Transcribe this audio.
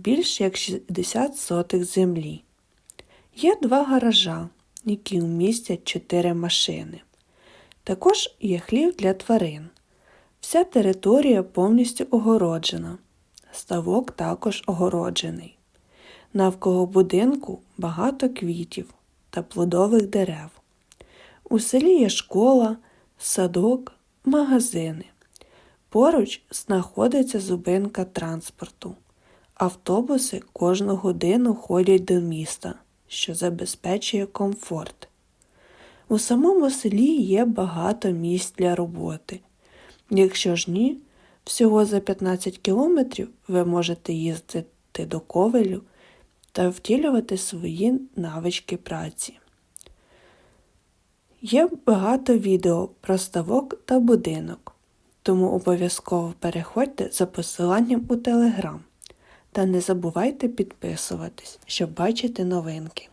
більш як 60 сотих землі. Є два гаража, які вмістять 4 машини. Також є хлів для тварин. Вся територія повністю огороджена. Ставок також огороджений. Навколо будинку багато квітів та плодових дерев. У селі є школа, садок, магазини. Поруч знаходиться зупинка транспорту. Автобуси кожну годину ходять до міста, що забезпечує комфорт. У самому селі є багато місць для роботи. Якщо ж ні, всього за 15 кілометрів ви можете їздити до ковелю та втілювати свої навички праці. Є багато відео про ставок та будинок, тому обов'язково переходьте за посиланням у Телеграм. Та не забувайте підписуватись, щоб бачити новинки.